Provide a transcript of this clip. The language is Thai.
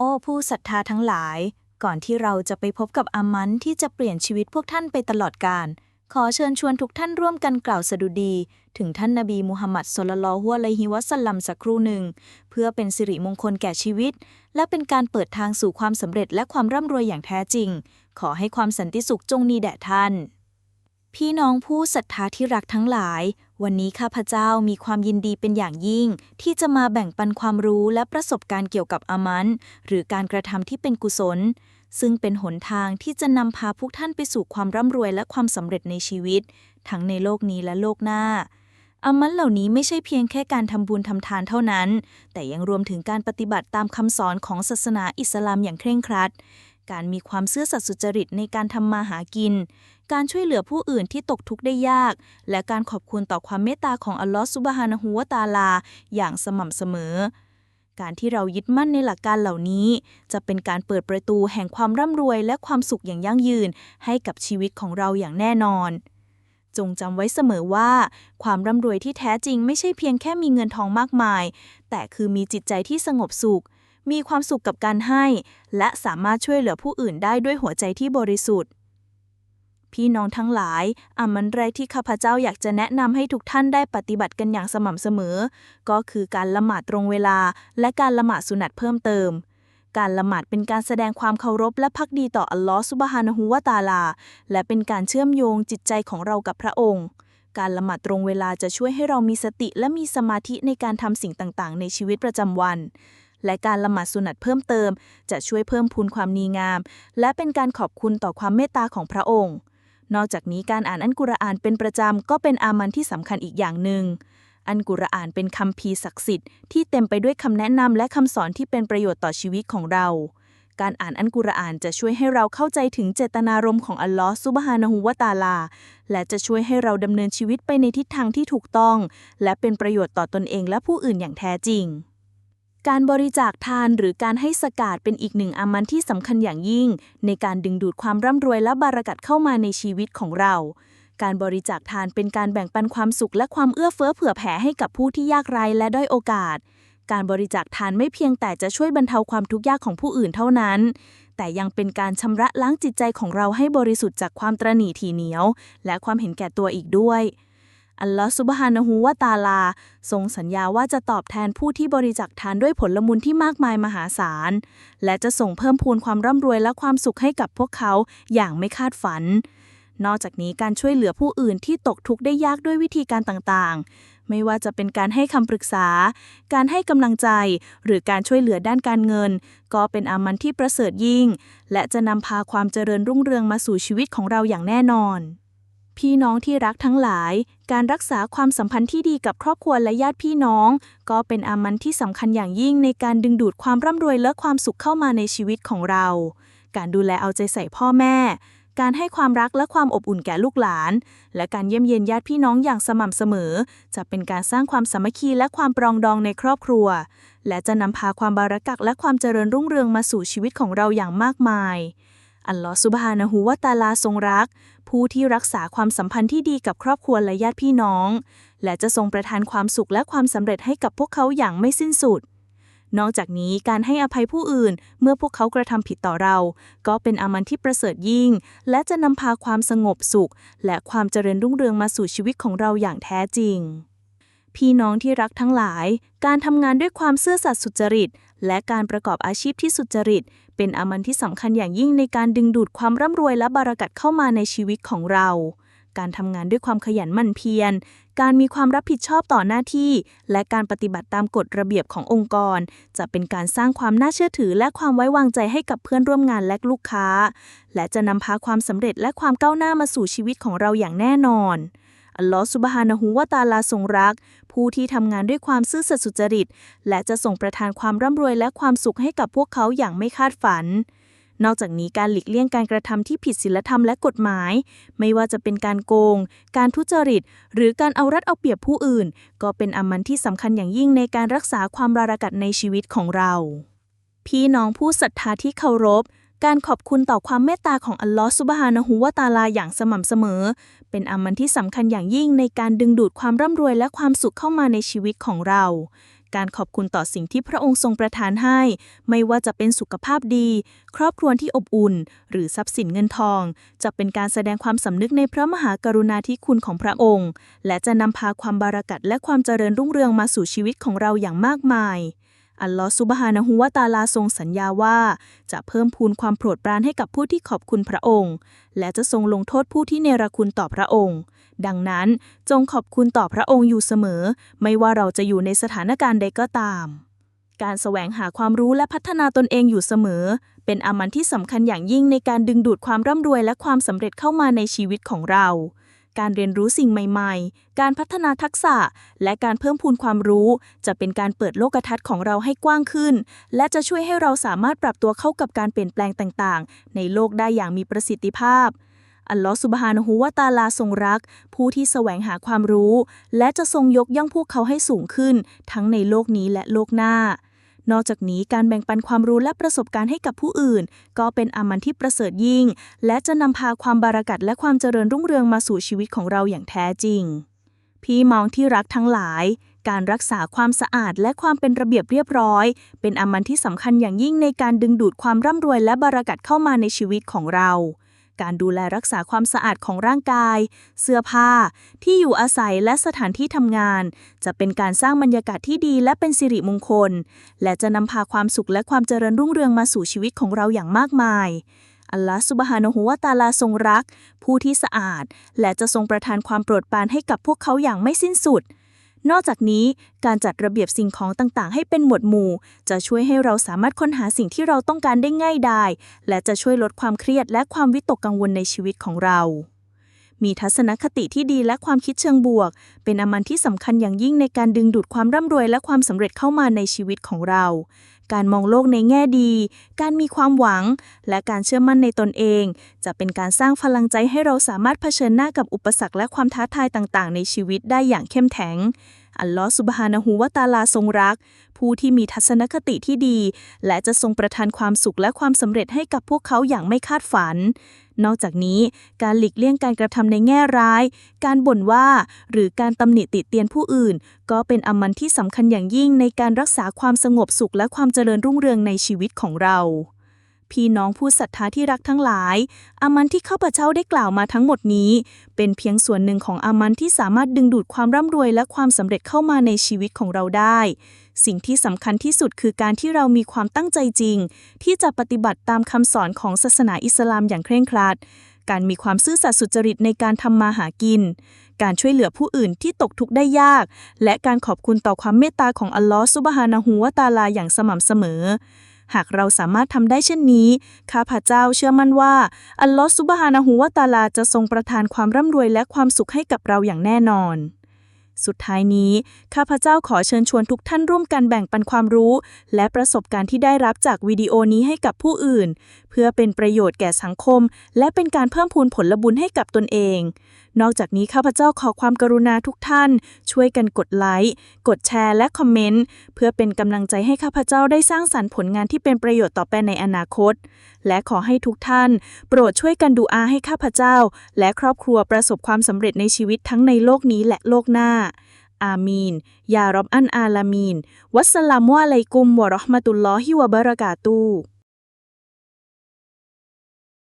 โอ้ผู้ศรัทธาทั้งหลาย ก่อนที่เราจะไปพบกับอามันที่จะเปลี่ยนชีวิตพวกท่านไปตลอดกาลขอเชิญชวนทุกท่านร่วมกันกล่าวสดุดี ถึงท่านนบีมุฮัมมัดสุลลัลฮุอะลัยฮิวะสัลลัมสักครู่หนึ่ง เพื่อเป็นสิริมงคลแก่ชีวิต และเป็นการเปิดทางสู่ความสำเร็จและความร่ำรวยอย่างแท้จริง ขอให้ความสันติสุขจงมีแด่ท่าน พี่น้องผู้ศรัทธาที่รักทั้งหลาย วันนี้ข้าพเจ้ามีความยินดีเป็นอย่างยิ่ง ที่จะมาแบ่งปันความรู้และประสบการณ์เกี่ยวกับอามันหรือการกระทำที่เป็นกุศล ซึ่งเป็นหนทางที่จะนำพาพวกท่านไปสู่ความร่ำรวยและความสำเร็จในชีวิต ทั้งในโลกนี้และโลกหน้าอามันเหล่านี้ไม่ใช่เพียงแค่การทำบุญทำทานเท่านั้น แต่ยังรวมถึงการปฏิบัติตามคำสอนของศาสนาอิสลามอย่างเคร่งครัด การมีความซื่อสัตย์สุจริตในการทำมาหากิน การช่วยเหลือผู้อื่นที่ตกทุกข์ได้ยาก และการขอบคุณต่อความเมตตาของอัลลอฮฺซุบฮานะฮูวะตาลา อย่างสม่ำเสมอ การที่เรายึดมั่นในหลักการเหล่านี้ จะเป็นการเปิดประตูแห่งความร่ำรวยและความสุขอย่างยั่งยืน ให้กับชีวิตของเราอย่างแน่นอนจงจำไว้เสมอว่า ความร่ำรวยที่แท้จริงไม่ใช่เพียงแค่มีเงินทองมากมาย แต่คือมีจิตใจที่สงบสุข มีความสุขกับการให้ และสามารถช่วยเหลือผู้อื่นได้ด้วยหัวใจที่บริสุทธิ์ พี่น้องทั้งหลายอามันแรกที่ข้าพเจ้าอยากจะแนะนำให้ทุกท่านได้ปฏิบัติกันอย่างสม่ำเสมอ ก็คือการละหมาดตรงเวลา และการละหมาดสุนัตเพิ่มเติมการละหมาดเป็นการแสดงความเคารพและภักดีต่ออัลลอฮฺซุบฮานะฮูวะตาลา และเป็นการเชื่อมโยงจิตใจของเรากับพระองค์ การละหมาดตรงเวลาจะช่วยให้เรามีสติและมีสมาธิในการทำสิ่งต่างๆ ในชีวิตประจำวัน และการละหมาดสุนัตเพิ่มเติม จะช่วยเพิ่มพูนความนีงาม และเป็นการขอบคุณต่อความเมตตาของพระองค์ นอกจากนี้การอ่านอันกุรอานเป็นประจำก็เป็นอามันที่สำคัญอีกอย่างหนึ่งอันกุรอานเป็นคำพีศักดิ์สิทธิ์ที่เต็มไปด้วยคำแนะนำและคำสอนที่เป็นประโยชน์ต่อชีวิตของเรา การอ่านอันกุรอานจะช่วยให้เราเข้าใจถึงเจตนารมณ์ของอัลลอฮฺซุบฮานะฮูวะตาลา และจะช่วยให้เราดำเนินชีวิตไปในทิศทางที่ถูกต้อง และเป็นประโยชน์ต่อตนเองและผู้อื่นอย่างแท้จริง การบริจาคทานหรือการให้สกาดเป็นอีกหนึ่งอามันที่สำคัญอย่างยิ่ง ในการดึงดูดความร่ำรวยและบารักัตเข้ามาในชีวิตของเรา การบริจาคทานเป็นการแบ่งปันความสุขและความเอื้อเฟื้อเผื่อแผ่ให้กับผู้ที่ยากไร้และด้อยโอกาส การบริจาคทานไม่เพียงแต่จะช่วยบรรเทาความทุกข์ยากของผู้อื่นเท่านั้น แต่ยังเป็นการชำระล้างจิตใจของเราให้บริสุทธิ์จากความตรณีถี่เหนียว และความเห็นแก่ตัวอีกด้วย อัลลอฮฺซุบฮานะฮูวะตาลา ทรงสัญญาว่าจะตอบแทนผู้ที่บริจาคทานด้วยผลบุญที่มากมายมหาศาล และจะส่งเพิ่มพูนความร่ำรวยและความสุขให้กับพวกเขาอย่างไม่คาดฝัน นอกจากนี้การช่วยเหลือผู้อื่นที่ตกทุกข์ได้ยากด้วยวิธีการต่างๆ ไม่ว่าจะเป็นการให้คำปรึกษา การให้กำลังใจ หรือการช่วยเหลือด้านการเงิน ก็เป็นอามันที่ประเสริฐยิ่ง และจะนำพาความเจริญรุ่งเรืองมาสู่ชีวิตของเราอย่างแน่นอน พี่น้องที่รักทั้งหลาย การรักษาความสัมพันธ์ที่ดีกับครอบครัวและญาติพี่น้อง ก็เป็นอามันที่สำคัญอย่างยิ่งในการดึงดูดความร่ำรวยและความสุขเข้ามาในชีวิตของเรา การดูแลเอาใจใส่พ่อแม่ การให้ความรักและความอบอุ่นแก่ลูกหลาน และการเยี่ยมเยียนญาติพี่น้องอย่างสม่ำเสมอ จะเป็นการสร้างความสามัคคีและความปรองดองในครอบครัว และจะนำพาความบารักักและความเจริญรุ่งเรืองมาสู่ชีวิตของเราอย่างมากมาย อัลลอฮฺซุบฮานะฮูวะตาลาทรงรัก ผู้ที่รักษาความสัมพันธ์ที่ดีกับครอบครัวและญาติพี่น้อง และจะทรงประทานความสุขและความสำเร็จให้กับพวกเขาอย่างไม่สิ้นสุด นอกจากนี้การให้อภัยผู้อื่นเมื่อพวกเขากระทำผิดต่อเรา ก็เป็นอามันที่ประเสริฐยิ่ง และจะนำพาความสงบสุข และความเจริญรุ่งเรืองมาสู่ชีวิตของเราอย่างแท้จริงพี่น้องที่รักทั้งหลาย การทำงานด้วยความซื่อสัตย์สุจริต และการประกอบอาชีพที่สุจริต เป็นอามันที่สำคัญอย่างยิ่งในการดึงดูดความร่ำรวยและบารักัตเข้ามาในชีวิตของเรา การทำงานด้วยความขยันหมั่นเพียร การมีความรับผิดชอบต่อหน้าที่ และการปฏิบัติตามกฎระเบียบขององค์กร จะเป็นการสร้างความน่าเชื่อถือ และความไว้วางใจให้กับเพื่อนร่วมงานและลูกค้า และจะนำพาความสำเร็จและความก้าวหน้ามาสู่ชีวิตของเราอย่างแน่นอน อัลลอฮฺซุบฮานะฮูวะตาลาทรงรัก ผู้ที่ทำงานด้วยความซื่อสัตย์สุจริต และจะส่งประทานความร่ำรวยและความสุขให้กับพวกเขาอย่างไม่คาดฝัน นอกจากนี้การหลีกเลี่ยงการกระทำที่ผิดศีลธรรมและกฎหมาย ไม่ว่าจะเป็นการโกง การทุจริต หรือการเอารัดเอาเปรียบผู้อื่น ก็เป็นอามันที่สำคัญอย่างยิ่งในการรักษาความราระกัดในชีวิตของเรา พี่น้องผู้ศรัทธาที่เคารพ การขอบคุณต่อความเมตตาของอัลลอฮฺซุบฮานะฮูวะตาลาอย่างสม่ำเสมอ เป็นอามันที่สำคัญอย่างยิ่งในการดึงดูดความร่ำรวยและความสุขเข้ามาในชีวิตของเรา การขอบคุณต่อสิ่งที่พระองค์ทรงประทานให้ ไม่ว่าจะเป็นสุขภาพดี ครอบครัวที่อบอุ่น หรือทรัพย์สินเงินทอง จะเป็นการแสดงความสำนึกในพระมหากรุณาธิคุณของพระองค์ และจะนำพาความบารากัตและความเจริญรุ่งเรืองมาสู่ชีวิตของเราอย่างมากมาย อัลลอฮฺซุบฮานะฮูวะตาลาทรงสัญญาว่า จะเพิ่มพูนความโปรดปรานให้กับผู้ที่ขอบคุณพระองค์ และจะทรงลงโทษผู้ที่เนรคุณต่อพระองค์ ดังนั้นจงขอบคุณต่อพระองค์อยู่เสมอ ไม่ว่าเราจะอยู่ในสถานการณ์ใดก็ตาม การแสวงหาความรู้และพัฒนาตนเองอยู่เสมอ เป็นอามันที่สำคัญอย่างยิ่งในการดึงดูดความร่ำรวยและความสำเร็จเข้ามาในชีวิตของเรา การเรียนรู้สิ่งใหม่ ๆ การพัฒนาทักษะ และการเพิ่มพูนความรู้ จะเป็นการเปิดโลกทัศน์ของเราให้กว้างขึ้น และจะช่วยให้เราสามารถปรับตัวเข้ากับการเปลี่ยนแปลงต่างๆ ในโลกได้อย่างมีประสิทธิภาพ อัลลอฮฺสุบฮานะฮูวะตาลาทรงรัก ผู้ที่แสวงหาความรู้ และจะทรงยกย่องพวกเขาให้สูงขึ้น ทั้งในโลกนี้และโลกหน้า นอกจากนี้การแบ่งปันความรู้และประสบการณ์ให้กับผู้อื่น ก็เป็นอามันที่ประเสริฐยิ่ง และจะนำพาความบารากัตและความเจริญรุ่งเรืองมาสู่ชีวิตของเราอย่างแท้จริง พี่มองที่รักทั้งหลาย การรักษาความสะอาดและความเป็นระเบียบเรียบร้อย เป็นอามันที่สำคัญอย่างยิ่งในการดึงดูดความร่ำรวยและบารากัตเข้ามาในชีวิตของเรา การดูแลรักษาความสะอาดของร่างกาย เสื้อผ้า ที่อยู่อาศัยและสถานที่ทำงาน จะเป็นการสร้างบรรยากาศที่ดีและเป็นสิริมงคล และจะนำพาความสุขและความเจริญรุ่งเรืองมาสู่ชีวิตของเราอย่างมากมายอัลลอฮฺสุบฮานะฮูวะตาลาทรงรัก ผู้ที่สะอาด และจะทรงประทานความโปรดปรานให้กับพวกเขาอย่างไม่สิ้นสุด นอกจากนี้การจัดระเบียบสิ่งของต่างๆ ให้เป็นหมวดหมู่ จะช่วยให้เราสามารถค้นหาสิ่งที่เราต้องการได้ง่ายดายและจะช่วยลดความเครียดและความวิตกกังวลในชีวิตของเรา มีทัศนคติที่ดีและความคิดเชิงบวก เป็นอามันที่สำคัญอย่างยิ่งในการดึงดูดความร่ำรวยและความสำเร็จเข้ามาในชีวิตของเรา การมองโลกในแง่ดี การมีความหวัง และการเชื่อมั่นในตนเอง จะเป็นการสร้างพลังใจให้เราสามารถเผชิญหน้ากับอุปสรรคและความท้าทายต่างๆ ในชีวิตได้อย่างเข้มแข็ง อัลลอฮฺสุบฮานะฮูวะตาลาทรงรัก ผู้ที่มีทัศนคติที่ดี และจะทรงประทานความสุขและความสำเร็จให้กับพวกเขาอย่างไม่คาดฝัน นอกจากนี้การหลีกเลี่ยงการกระทำในแง่ร้าย การบ่นว่า หรือการตำหนิติเตียนผู้อื่น ก็เป็นอามันที่สำคัญอย่างยิ่งในการรักษาความสงบสุขและความเจริญรุ่งเรืองในชีวิตของเรา พี่น้องผู้ศรัทธาที่รักทั้งหลาย อามันที่ข้าพเจ้าได้กล่าวมาทั้งหมดนี้ เป็นเพียงส่วนหนึ่งของอามันที่สามารถดึงดูดความร่ำรวยและความสำเร็จเข้ามาในชีวิตของเราได้ สิ่งที่สำคัญที่สุดคือการที่เรามีความตั้งใจจริง ที่จะปฏิบัติตามคำสอนของศาสนาอิสลามอย่างเคร่งครัด การมีความซื่อสัตย์สุจริตในการทำมาหากิน การช่วยเหลือผู้อื่นที่ตกทุกข์ได้ยาก และการขอบคุณต่อความเมตตาของอัลลอฮฺซุบฮานะฮูวะตาลาอย่างสม่ำเสมอ หากเราสามารถทำได้เช่นนี้ ข้าพเจ้าเชื่อมั่นว่า อัลลอฮฺซุบฮานะฮูวะตาลาจะทรงประทานความร่ำรวยและความสุขให้กับเราอย่างแน่นอน สุดท้ายนี้ ข้าพเจ้าขอเชิญชวนทุกท่านร่วมกันแบ่งปันความรู้ และประสบการณ์ที่ได้รับจากวิดีโอนี้ให้กับผู้อื่น เพื่อเป็นประโยชน์แก่สังคม และเป็นการเพิ่มพูนผลบุญให้กับตนเอง นอกจากนี้ข้าพเจ้าขอความกรุณาทุกท่าน ช่วยกันกดไลค์กดแชร์และคอมเมนต์เพื่อเป็นกำลังใจให้ข้าพเจ้าได้สร้างสรรค์ผลงานที่เป็นประโยชน์ต่อไปในอนาคต และขอให้ทุกท่าน โปรดช่วยกันดูอาให้ข้าพเจ้า และครอบครัวประสบความสำเร็จในชีวิตทั้งในโลกนี้และโลกหน้าอามีน ยารอบอันอาลามีน วัสสลามุอะลัยกุมวะราะห์มะตุลลอฮิวะบะเราะกาตุฮ์